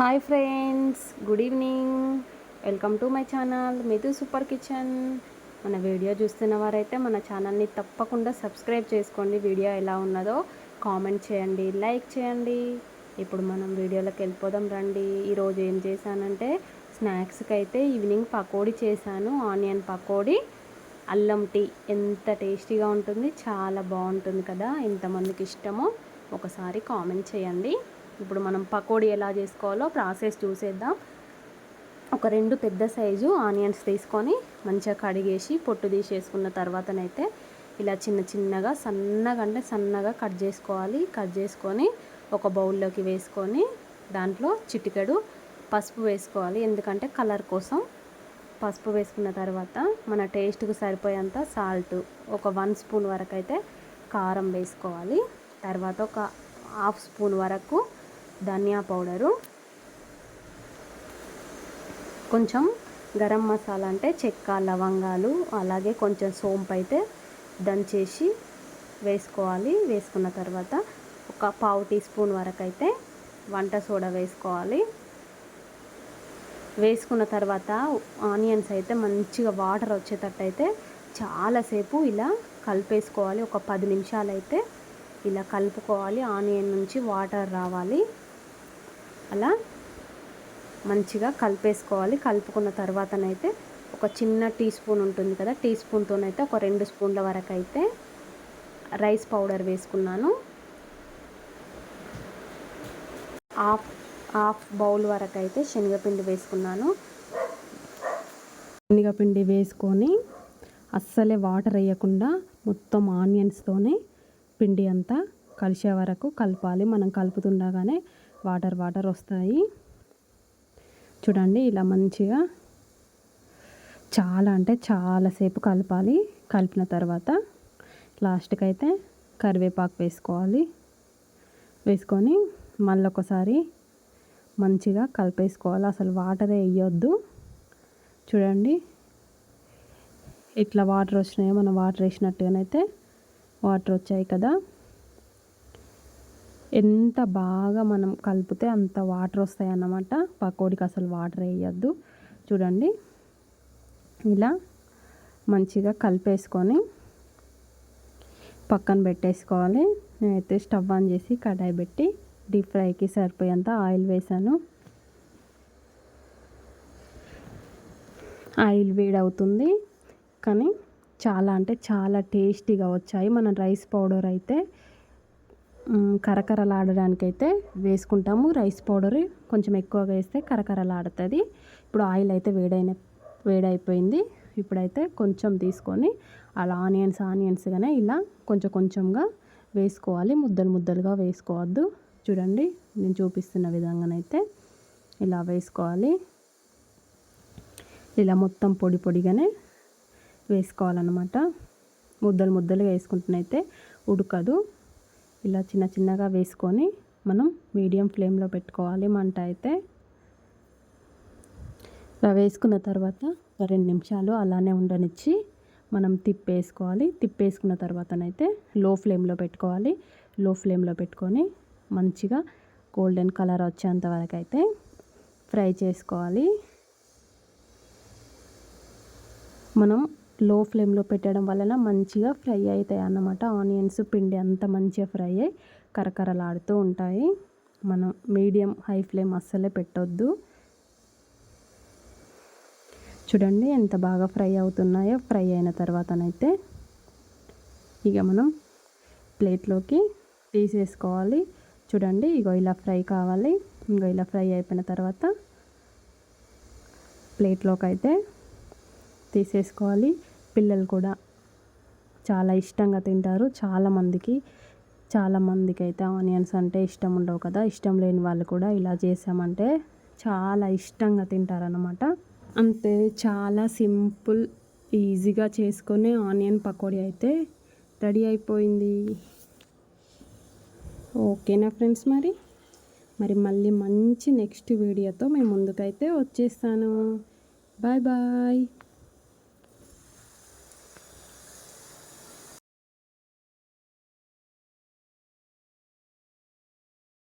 Hi friends good evening welcome to my channel Mithu super kitchen మన video చూస్తున్న వారైతే మన ఛానల్ని తప్పకుండా సబ్స్క్రైబ్ చేసుకోండి. వీడియో ఎలా ఉన్నదో కామెంట్ చేయండి లైక్ చేయండి. ఇప్పుడు మనం వీడియోలోకి వెళ్ళిపోదాం రండి. ఈరోజు ఏం చేశానంటే స్నాక్స్కి అయితే ఈవినింగ్ పకోడీ చేశాను. ఆనియన్ పకోడీ అల్లం టీ. ఎంత టేస్టీగా ఉంటుంది చాలా బాగుంటుంది కదా. ఎంతమందికి ఇష్టమో ఒకసారి కామెంట్ చేయండి. ఇప్పుడు మనం పకోడీ ఎలా చేసుకోవాలో ప్రాసెస్ చూసేద్దాం. ఒక రెండు పెద్ద సైజు ఆనియన్స్ తీసుకొని మంచిగా కడిగేసి పొట్టు తీసేసుకున్న తర్వాతనైతే ఇలా చిన్న చిన్నగా సన్నగా అంటే సన్నగా కట్ చేసుకోవాలి. కట్ చేసుకొని ఒక బౌల్లోకి వేసుకొని దాంట్లో చిటికెడు పసుపు వేసుకోవాలి. ఎందుకంటే కలర్ కోసం పసుపు వేసుకున్న తర్వాత మన టేస్ట్కి సరిపోయేంత సాల్ట్ ఒక వన్ స్పూన్ వరకు అయితే కారం వేసుకోవాలి. తర్వాత ఒక హాఫ్ స్పూన్ వరకు ధనియా పౌడరు. కొంచెం గరం మసాలా అంటే చెక్క లవంగాలు అలాగే కొంచెం సోంపు అయితే దంచేసి వేసుకోవాలి. వేసుకున్న తర్వాత ఒక పావు టీ స్పూన్ వరకు అయితే వంట సోడా వేసుకోవాలి. వేసుకున్న తర్వాత ఆనియన్స్ అయితే మంచిగా వాటర్ వచ్చేటట్టు అయితే చాలాసేపు ఇలా కలిపేసుకోవాలి. ఒక పది నిమిషాలు అయితే ఇలా కలుపుకోవాలి. ఆనియన్ నుంచి వాటర్ రావాలి. అలా మంచిగా కలిపేసుకోవాలి. కలుపుకున్న తర్వాతనైతే ఒక చిన్న టీ స్పూన్ ఉంటుంది కదా టీ స్పూన్తోనైతే ఒక రెండు స్పూన్ల వరకు అయితే రైస్ పౌడర్ వేసుకున్నాను. హాఫ్ హాఫ్ బౌల్ వరకు అయితే శనగపిండి వేసుకున్నాను. శనగపిండి వేసుకొని అస్సలే వాటర్ వేయకుండా మొత్తం ఆనియన్స్తోనే పిండి అంతా కలిసే వరకు కలపాలి. మనం కలుపుతుండగానే వాటర్ వాటర్ వస్తాయి. చూడండి ఇలా మంచిగా చాలా అంటే చాలాసేపు కలపాలి. కలిపిన తర్వాత లాస్ట్కి అయితే కరివేపాకు వేసుకోవాలి. వేసుకొని మళ్ళీ ఒకసారి మంచిగా కలిపేసుకోవాలి. అసలు వాటర్ వేయొద్దు. చూడండి ఇట్లా వాటర్ వచ్చినాయో మనం వాటర్ వేసినట్టుగానైతే వాటర్ వచ్చాయి కదా. ఎంత బాగా మనం కలిపితే అంత వాటర్ వస్తాయి అన్నమాట పకోడీకి అసలు వాటర్ వేయద్దు. చూడండి. ఇలా మంచిగా కలిపేసుకొని పక్కన పెట్టేసుకోవాలి. నేనైతే స్టవ్ ఆన్ చేసి కడాయి పెట్టి డీప్ ఫ్రైకి సరిపోయేంత ఆయిల్ వేసాను. ఆయిల్ వేడవుతుంది. కానీ చాలా అంటే చాలా టేస్టీగా వచ్చాయి. మన రైస్ పౌడర్ అయితే కరకరలాడడానికైతే వేసుకుంటాము. రైస్ పౌడర్ కొంచెం ఎక్కువగా వేస్తే కరకరలాడుతుంది. ఇప్పుడు ఆయిల్ అయితే వేడైన వేడైపోయింది. ఇప్పుడైతే కొంచెం తీసుకొని అలా ఆనియన్స్ ఆనియన్స్గానే ఇలా కొంచెం కొంచెంగా వేసుకోవాలి. ముద్దలు ముద్దలుగా వేసుకోవద్దు. చూడండి నేను చూపిస్తున్న విధంగానైతే ఇలా వేసుకోవాలి. ఇలా మొత్తం పొడి పొడిగానే వేసుకోవాలన్నమాట. ముద్దలు ముద్దలుగా వేసుకుంటున్నైతే ఉడకదు. ఇలా చిన్న చిన్నగా వేసుకొని మనం మీడియం ఫ్లేమ్లో పెట్టుకోవాలి మంట అయితే. ఇలా వేసుకున్న తర్వాత ఒక రెండు నిమిషాలు అలానే ఉండనిచ్చి మనం తిప్పేసుకోవాలి. తిప్పేసుకున్న తర్వాతనైతే లో ఫ్లేమ్లో పెట్టుకోవాలి. లో ఫ్లేమ్లో పెట్టుకొని మంచిగా గోల్డెన్ కలర్ వచ్చేంత వరకు అయితే ఫ్రై చేసుకోవాలి. మనం లో ఫ్లేమ్లో పెట్టడం వలన మంచిగా ఫ్రై అవుతాయి అన్నమాట. ఆనియన్స్ పిండి అంత మంచిగా ఫ్రై అయ్యి కరకరలాడుతూ ఉంటాయి. మనం మీడియం హై ఫ్లేమ్ అస్సలే పెట్టొద్దు. చూడండి ఎంత బాగా ఫ్రై అవుతున్నాయో. ఫ్రై అయిన తర్వాతనైతే ఇక మనం ప్లేట్లోకి తీసేసుకోవాలి. చూడండి ఇగో ఇలా ఫ్రై కావాలి. ఇంకో ఇలా ఫ్రై అయిపోయిన తర్వాత ప్లేట్లోకి అయితే తీసేసుకోవాలి. పిల్లలు కూడా చాలా ఇష్టంగా తింటారు. చాలామందికి చాలామందికి అయితే ఆనియన్స్ అంటే ఇష్టం ఉండవు కదా. ఇష్టం లేని వాళ్ళు కూడా ఇలా చేసామంటే చాలా ఇష్టంగా తింటారనమాట అంతే చాలా సింపుల్ ఈజీగా చేసుకునే ఆనియన్ పకోడీ అయితే రెడీ అయిపోయింది. ఓకేనా ఫ్రెండ్స్ మరి? మరి మళ్ళీ మంచి నెక్స్ట్ వీడియోతో మేము ముందుకైతే వచ్చేస్తాను. Bye bye.